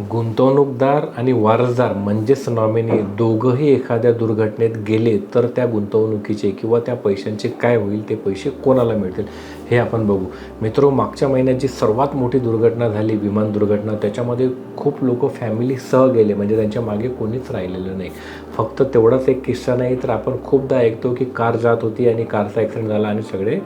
गुंतवणूकदार आणि वारसदार म्हणजेच नॉमिनी दोघंही एखाद्या दुर्घटनेत गेले तर त्या गुंतवणुकीचे किंवा त्या पैशांचे काय होईल ते पैसे कोणाला मिळतील हे आपण बघू. मित्रो मागच्या महिन्यात जी सर्वात मोठी दुर्घटना झाली विमान दुर्घटना. त्याच्यामध्ये खूप लोक फॅमिलीसह गेले म्हणजे त्यांच्या मागे कोणीच राहिलेलं नाही. फक्त तेवढाच एक किस्सा नाही तर आपण खूपदा ऐकतो की कार जात होती आणि कारचा ॲक्सिडेंट झाला आणि सगळे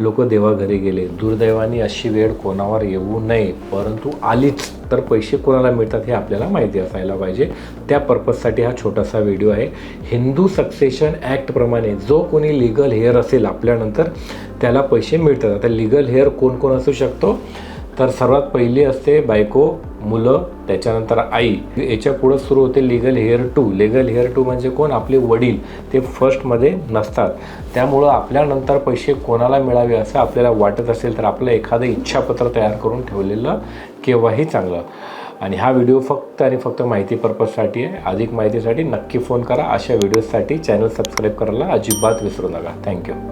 लोक देवाघरी गेले. दुर्दैवाने अशी वेळ कोणावर येऊ नये परंतु आलीच तर पैसे कोणाला मिळतात हे आपल्याला माहिती असायला पाहिजे. त्या पर्पजसाठी हा छोटासा व्हिडिओ आहे. हिंदू सक्सेशन ॲक्टप्रमाणे जो कोणी लिगल हेअर असेल आपल्यानंतर त्याला पैसे मिळतात. आता लिगल हेअर कोण कोण असू शकतो? तर सर्वात पहिली असते बायको मुलं त्याच्यानंतर आई. याच्या पुढं सुरू होते legal heir two legal heir two म्हणजे कोण? आपले वडील. ते फर्स्टमध्ये नसतात. त्यामुळं आपल्यानंतर पैसे कोणाला मिळावे असं आपल्याला वाटत असेल तर आपलं एखादं इच्छापत्र तयार करून ठेवलेलं केव्हाही चांगलं. आणि हा व्हिडिओ फक्त आणि फक्त माहिती पर्पजसाठी आहे. अधिक माहितीसाठी नक्की फोन करा. अशा व्हिडिओजसाठी चॅनल सबस्क्राईब करायला अजिबात विसरू नका. Thank you